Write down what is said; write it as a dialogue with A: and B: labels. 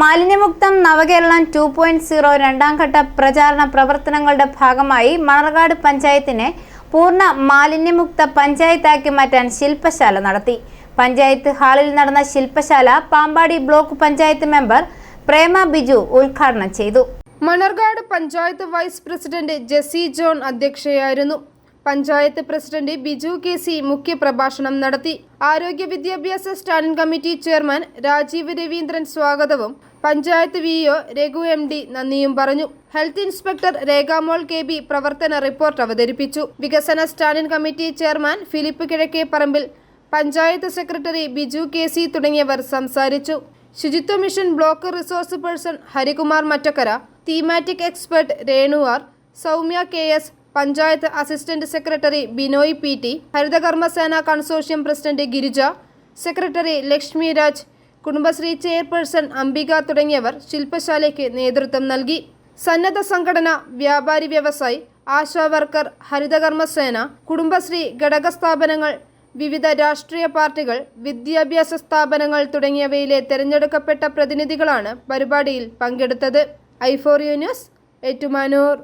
A: മാലിന്യമുക്തം നവകേരളം two point zero രണ്ടാം ഘട്ട പ്രചാരണ പ്രവർത്തനങ്ങളുടെ ഭാഗമായി മണർകാട് പഞ്ചായത്തിനെ പൂർണ മാലിന്യമുക്ത പഞ്ചായത്താക്കി മാറ്റാൻ ശില്പശാല നടത്തി. പഞ്ചായത്ത് ഹാളിൽ നടന്ന ശില്പശാല പാമ്പാടി ബ്ലോക്ക് പഞ്ചായത്ത് മെമ്പർ പ്രേമ ബിജു ഉദ്ഘാടനം ചെയ്തു.
B: Manarcad panchayat vice president Jessy John അധ്യക്ഷയായിരുന്നു. Panchayat president Biju K C മുഖ്യപ്രഭാഷണം നടത്തി. ആരോഗ്യ വിദ്യാഭ്യാസ standing committee chairman Rajeev Raveendran സ്വാഗതവും. Panchayat V O Raghu M D നന്ദിയും പറഞ്ഞു. Health inspector Rekhamol K B പ്രവർത്തന റിപ്പോർട്ട് അവതരിപ്പിച്ചു. വികസന standing committee chairman Philip Kizhakke Parambil panchayat secretary Biju K C തുടങ്ങിയവർ സംസാരിച്ചു. ശുചിത്വ mission block resource person Harikumar Mattakkara thematic expert രേണുവാർ Soumya K S panchayat assistant secretary Binoy P T Harithakarmasena consortium president Girija secretary Lakshmi Raj Kudumbashree chairperson Ambika തുടങ്ങിയവർ ശില്പശാലയ്ക്ക് നേതൃത്വം നൽകി. സന്നദ്ധ സംഘടന വ്യാപാരി വ്യവസായി ആശാ വർക്കർ ഹരിതകർമ്മസേന കുടുംബശ്രീ ഘടക സ്ഥാപനങ്ങൾ വിവിധ രാഷ്ട്രീയ പാർട്ടികൾ വിദ്യാഭ്യാസ സ്ഥാപനങ്ങൾ തുടങ്ങിയവയിലെ തെരഞ്ഞെടുക്കപ്പെട്ട പ്രതിനിധികളാണ് പരിപാടിയിൽ പങ്കെടുത്തത്. ഐഫോറിയോ ന്യൂസ് ഏറ്റുമാനൂർ.